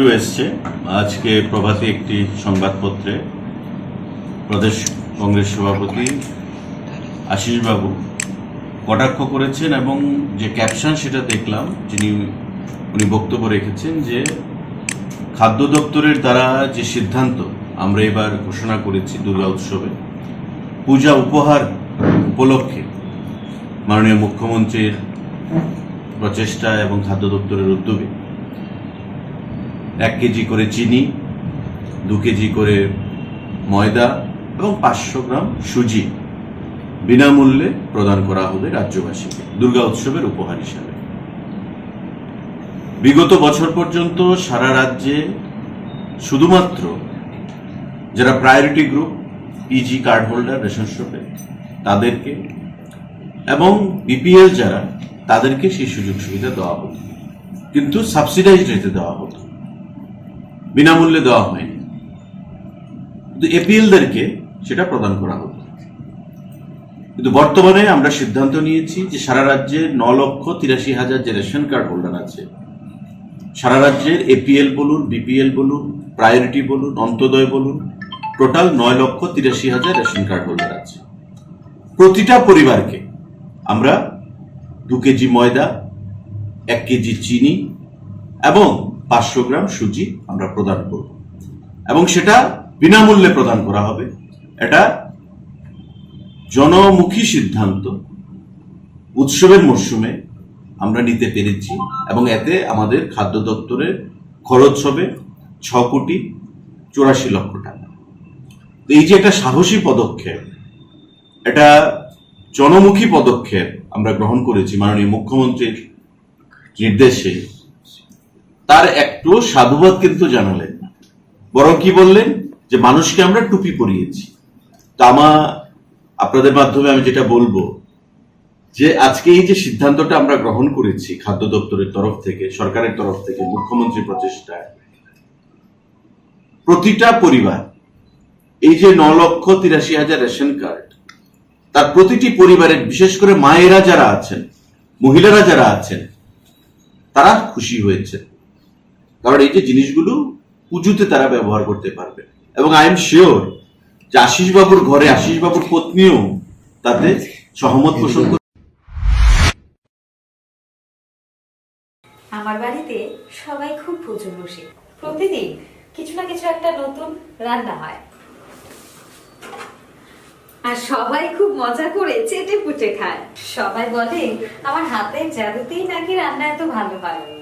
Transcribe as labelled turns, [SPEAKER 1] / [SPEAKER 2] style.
[SPEAKER 1] এসছে। আজকে প্রভাতী একটি সংবাদপত্রে প্রদেশ কংগ্রেস সভাপতি আশিসবাবু কটাক্ষ করেছেন এবং যে ক্যাপশন সেটা দেখলাম, যিনি উনি বক্তব্য রেখেছেন যে খাদ্য দপ্তরের দ্বারা যে সিদ্ধান্ত আমরা এবার ঘোষণা করেছি দুর্গা উৎসবে, পূজা উপহার উপলক্ষে মাননীয় মুখ্যমন্ত্রীর প্রচেষ্টা এবং খাদ্য দপ্তরের উদ্যোগে। এক কেজি করে চিনি, দু কেজি করে ময়দা এবং পাঁচশো গ্রাম সুজি বিনামূল্যে প্রদান করা হবে রাজ্যবাসীকে, দুর্গা উৎসবের উপহার হিসাবে। বিগত বছর পর্যন্ত সারা রাজ্যে শুধুমাত্র যারা priority group PG card holder ration শপে তাদেরকে এবং বিপিএল যারা, তাদেরকে সেই সুযোগ সুবিধা দেওয়া হতো কিন্তু সাবসিডাইজ রেটে দেওয়া হতো বিনামূল্যে দেওয়া হয়নি। কিন্তু এপিএলদেরকে সেটা প্রদান করা হতো। কিন্তু বর্তমানে আমরা সিদ্ধান্ত নিয়েছি যে সারা রাজ্যে ন লক্ষ তিরাশি হাজার যে রেশন কার্ড হোল্ডার আছে, সারা রাজ্যের এপিএল বলুন, বিপিএল বলুন, প্রায়োরিটি বলুন, অন্তোদয় বলুন, টোটাল নয় লক্ষ তিরাশি হাজার রেশন কার্ড হোল্ডার আছে। প্রতিটা পরিবারকে আমরা দু কেজি ময়দা, এক কেজি চিনি এবং পাঁচশো গ্রাম সুজি আমরা প্রদান করব। এবং সেটা বিনামূল্যে প্রদান করা হবে। এটা জনমুখী সিদ্ধান্ত। উৎসবের মরশুমে আমরা নিতে পেরেছি এবং এতে আমাদের খাদ্য দপ্তরের খরচ হবে ছ কোটি চৌরাশি লক্ষ টাকা। তো এই যে একটা সাহসী পদক্ষেপ, এটা জনমুখী পদক্ষেপ আমরা গ্রহণ করেছি মাননীয় মুখ্যমন্ত্রীর নির্দেশে। তার একটু সাধুবাদ কিন্তু জানালেন। বরং কি বললেন? যে মানুষকে আমরা টুপি পরিয়েছি। তামা আপনাদের মাধ্যমে আমি যেটা বলব, যে আজকে এই যে সিদ্ধান্তটা আমরা গ্রহণ করেছি খাদ্য দপ্তরের তরফ থেকে, সরকারের তরফ থেকে, মুখ্যমন্ত্রী প্রচেষ্টায়, প্রতিটা পরিবার, এই যে ন লক্ষ তিরাশি হাজার রেশন কার্ড, তার প্রতিটি পরিবারের, বিশেষ করে মায়েরা যারা আছেন, মহিলারা যারা আছেন, তারা খুশি হয়েছে কারণ এই যে জিনিসগুলো পুজোতে তারা ব্যবহার করতে পারবে। এবং আই এম শিওর যে আশিস বাবুর ঘরে, আশিস বাবুর পত্নীও তাতে সহমত পোষণ করে
[SPEAKER 2] আমার বাড়িতে সবাই খুব পুজো বসে। প্রতিদিন কিছু না কিছু একটা নতুন রান্না হয়। আর সবাই খুব মজা করে চেটে পুটে খায়। সবাই বলে, আমার হাতের জাদুতেই নাকি রান্না এত ভালো হয়?